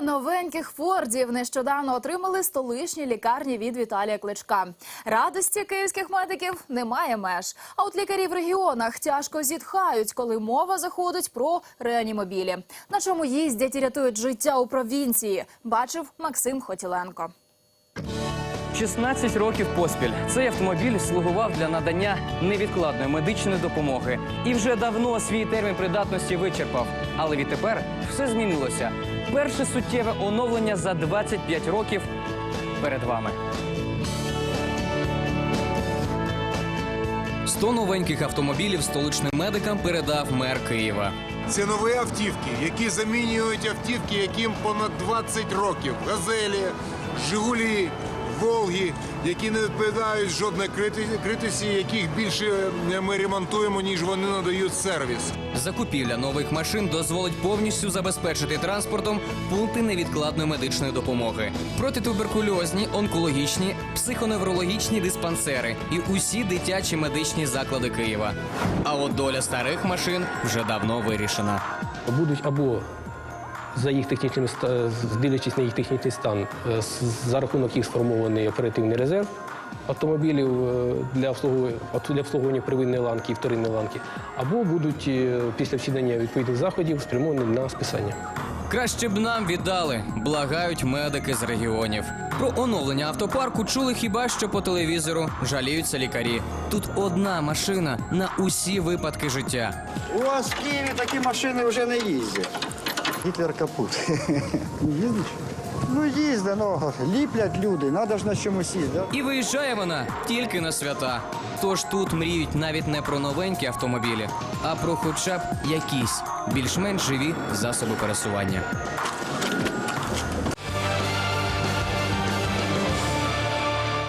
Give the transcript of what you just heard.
новеньких фордів нещодавно отримали столичні лікарні від Віталія Кличка. Радості київських медиків немає меж. А от лікарі в регіонах тяжко зітхають, коли мова заходить про реанімобілі. На чому їздять і рятують життя у провінції, бачив Максим Хотіленко. 16 років поспіль цей автомобіль слугував для надання невідкладної медичної допомоги і вже давно свій термін придатності вичерпав. Але відтепер все змінилося. Перше суттєве оновлення за 25 років перед вами. 100 новеньких автомобілів столичним медикам передав мер Києва. Це нові автівки, які замінюють автівки, яким понад 20 років. Газелі, Жигулі, Волги, які не відповідають жодної крити- критиці, яких більше е, ми ремонтуємо, ніж вони надають сервіс. Закупівля нових машин дозволить повністю забезпечити транспортом пункти невідкладної медичної допомоги, протитуберкульозні, онкологічні, психоневрологічні диспансери і усі дитячі медичні заклади Києва. А от доля старих машин вже давно вирішена. будуть або за їх технічним ста- дивлячись на їх технічний стан, е, за рахунок їх сформований оперативний резерв автомобілів е, для обслуговування, для обслуговування первинної ланки і вторинної ланки, або будуть е, після вчинення відповідних заходів спрямовані на списання. Краще б нам віддали, благають медики з регіонів. Про оновлення автопарку чули хіба що по телевізору. Жаліються лікарі. Тут одна машина на усі випадки життя. У вас в Києві такі машини вже не їздять. Гітлер капут. Не їздить? Ну їздить, ну ліплять люди, треба ж на чомусь їздити. І виїжджає вона тільки на свята. Тож тут мріють навіть не про новенькі автомобілі, а про хоча б якісь більш-менш живі засоби пересування.